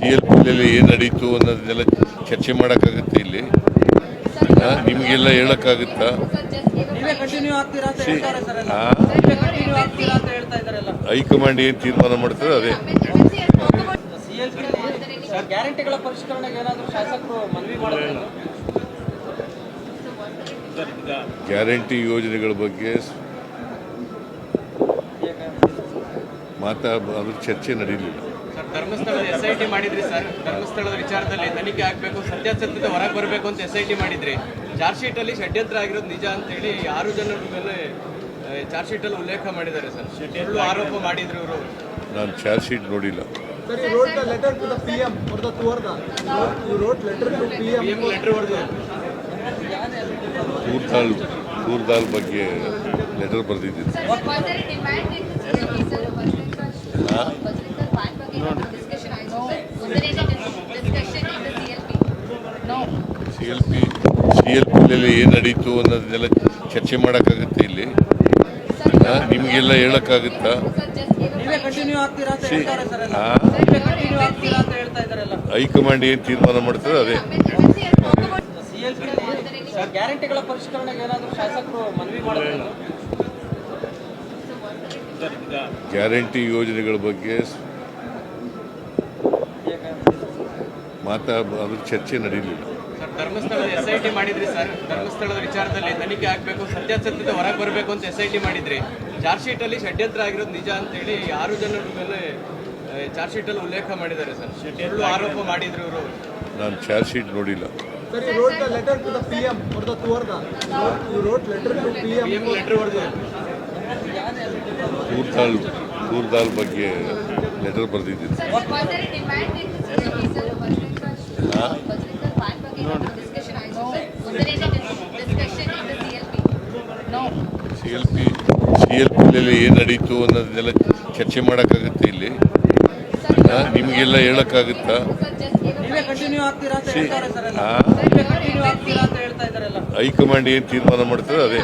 C L ಪಿಯಲ್ಲಿ ಏನು ನಡೀತು ಅನ್ನೋದನ್ನೆಲ್ಲ ಚರ್ಚೆ ಮಾಡೋಕ್ಕಾಗುತ್ತೆ ಇಲ್ಲಿ. ನಿಮಗೆಲ್ಲ ಹೇಳೋಕ್ಕಾಗುತ್ತಾ? ಹೈಕಮಾಂಡ್ ಏನು ತೀರ್ಮಾನ ಮಾಡ್ತದೆ ಅದೇ. ಗ್ಯಾರಂಟಿ ಯೋಜನೆಗಳ ಬಗ್ಗೆ ಮಾತಾ ಅದ್ರ ಚರ್ಚೆ ನಡೀಲಿಲ್ಲ. ಧರ್ಮಸ್ಥಳದ ಎಸ್ ಐ ಟಿ ಮಾಡಿದ್ರಿ ಸರ್. ಧರ್ಮಸ್ಥಳದ ವಿಚಾರದಲ್ಲಿ ತನಿಖೆ ಆಗಬೇಕು ಸತ್ಯಾಸತ್ಯತೆ ಹೊರಗೆ ಬರಬೇಕು ಅಂತ ಎಸ್ ಐ ಟಿ ಮಾಡಿದ್ರಿ. ಚಾರ್ಜ್ ಶೀಟ್ ಅಲ್ಲಿ ಷಡ್ಯಂತ್ರ ಆಗಿರೋದು ನಿಜ ಅಂತೇಳಿ ಆರು ಜನರ ಮೇಲೆ ಚಾರ್ಜ್ ಶೀಟ್ ಅಲ್ಲಿ ಉಲ್ಲೇಖ ಮಾಡಿದ್ದಾರೆ ಸರ್. ಸುಳ್ಳು ಆರೋಪ ಮಾಡಿದ್ರು ಇವರು. ನಾನು ಚಾರ್ಜ್ ಶೀಟ್ ನೋಡಿಲ್ಲ. ತೂರ್ದಾಲ್ ತೂರ್ದಾಲ್ ಬಗ್ಗೆ ಲೆಟರ್ ಬರೆದಿದ್ದೀನಿ. C L P C L ಪಿಯಲ್ಲಿ ಏನು ನಡೀತು ಅನ್ನೋದನ್ನೆಲ್ಲ ಚರ್ಚೆ ಮಾಡೋಕ್ಕಾಗುತ್ತೆ ಇಲ್ಲಿ. ನಿಮಗೆಲ್ಲ ಹೇಳೋಕ್ಕಾಗುತ್ತಾ? ಹೈಕಮಾಂಡ್ ಏನು ತೀರ್ಮಾನ ಮಾಡ್ತದೆ ಅದೇ. ಗ್ಯಾರಂಟಿ ಯೋಜನೆಗಳ talk about ಸಿಎಲ್ಪಿ ಸರ್ ಗ್ಯಾರಂಟಿಗಳ ಪರಿಷ್ಕರಣೆಗೆ ಏನಾದರೂ ಶಾಸಕರು ಮನವಿ ಮಾಡಿದ್ರು ಗ್ಯಾರಂಟಿ ಯೋಜನೆಗಳ ಬಗ್ಗೆ ಸ್- ಮಾತಾ ಅದ್ರ ಚರ್ಚೆ ನಡೀಲಿಲ್ಲ. ಸರ್ ಧರ್ಮಸ್ಥಳದ ಎಸ್ ಐ ಟಿ ಮಾಡಿದ್ರಿ ಸರ್. ಧರ್ಮಸ್ಥಳದ ವಿಚಾರದಲ್ಲಿ ತನಿಖೆ ಆಗಬೇಕು ಸತ್ಯಾಸತ್ಯತೆ ಹೊರಗೆ ಬರಬೇಕು ಅಂತ ಎಸ್ ಐ ಟಿ ಮಾಡಿದ್ರಿ. ಚಾರ್ಜ್ ಶೀಟ್ ಅಲ್ಲಿ ಷಡ್ಯಂತ್ರ ಆಗಿರೋದು ನಿಜ ಅಂತೇಳಿ ಆರು ಜನರ ಮೇಲೆ ಚಾರ್ಜ್ ಶೀಟ್ ಅಲ್ಲಿ ಉಲ್ಲೇಖ ಮಾಡಿದ್ದಾರೆ ಸರ್. ಸುಳ್ಳು ಆರೋಪ ಮಾಡಿದ್ರು ಇವರು. ನಾನು ಚಾರ್ಜ್ ಶೀಟ್ ನೋಡಿಲ್ಲ. ತೂರ್ದಾಲ್ ತೂರ್ದಾಲ್ ಬಗ್ಗೆ ಲೆಟರ್ ಬರೆದಿದ್ದೀನಿ ನೋ 20 ದಿನ ಫಾನ್ ಬಗ್ಗೆ ಡಿಸ್ಕಷನ್ ಏನು ನಡೀತು ಅನ್ನೋದನ್ನ ಚರ್ಚೆ ಮಾಡೋಕ್ಕಾಗುತ್ತೆ ಇಲ್ಲಿ. ನಿಮಗೆಲ್ಲ ಹೇಳಕಾಗುತ್ತಾ ಹೈಕಮಾಂಡ್ ಏನು ತೀರ್ಮಾನ ಮಾಡ್ತರೋ ಅದೇ.